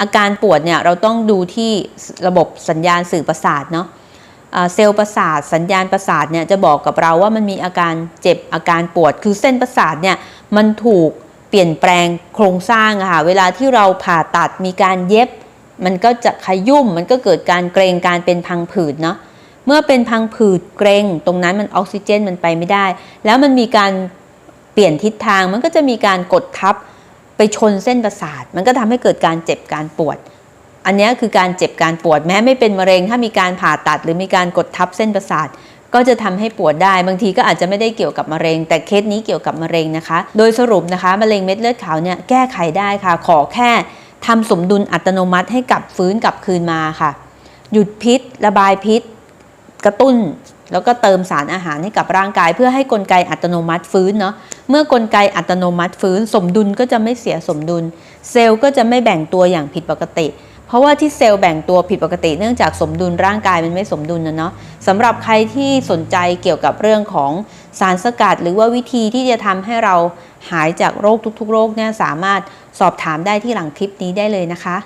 อาการปวดเนี่ยเราต้องดูที่ระบบสัญญาณสื่อประสาทเนาะเซลล์ประสาทสัญญาณประสาทเนี่ยจะบอกกับเราว่ามันมีอาการเจ็บอาการปวด คือเส้นประสาทเนี่ยมันถูกเปลี่ยนแปลงโครงสร้างอะค่ะเวลาที่เราผ่าตัดมีการเย็บ มันก็จะขยุ่มมันก็เกิดการเกรงการเป็นพังผืดเนาะเมื่อเป็นพังผืดเกรงตรงนั้นมันออกซิเจนมันไปไม่ได้ แล้วมันมีการเปลี่ยนทิศทางมันก็จะมีการกดทับ ชนเส้นประสาท มันก็ทำให้เกิดการเจ็บการปวด อันนี้คือการเจ็บการปวดแม้ไม่เป็นมะเร็ง ถ้ามีการผ่าตัดหรือมีการกดทับเส้นประสาทก็จะทำให้ปวดได้บางทีก็อาจจะไม่ได้เกี่ยวกับมะเร็ง แต่เคสนี้เกี่ยวกับมะเร็งนะคะ โดยสรุปนะคะมะเร็งเม็ดเลือดขาวเนี่ยแก้ไขได้ค่ะ ขอแค่ทำสมดุลอัตโนมัติให้กลับฟื้นกลับคืนมาค่ะ หยุดพิษ ระบายพิษ กระตุ้น แล้วก็เติมสารอาหารให้กับร่างกาย เพื่อให้กลไกอัตโนมัติฟื้นเนาะเมื่อกลไกอัตโนมัติฟื้น สมดุลก็จะไม่เสียสมดุล เซลล์ก็จะไม่แบ่งตัวอย่างผิดปกติ เพราะว่าที่เซลล์แบ่งตัวผิดปกติ เนื่องจากสมดุลร่างกายมันไม่สมดุลนะเนาะสำหรับใครที่สนใจเกี่ยวกับเรื่องของสารสกัด หรือว่าวิธีที่จะทำให้เราหายจากโรคทุกๆ โรคเนี่ยสามารถสอบถามได้ที่หลังคลิปนี้ได้เลยนะคะ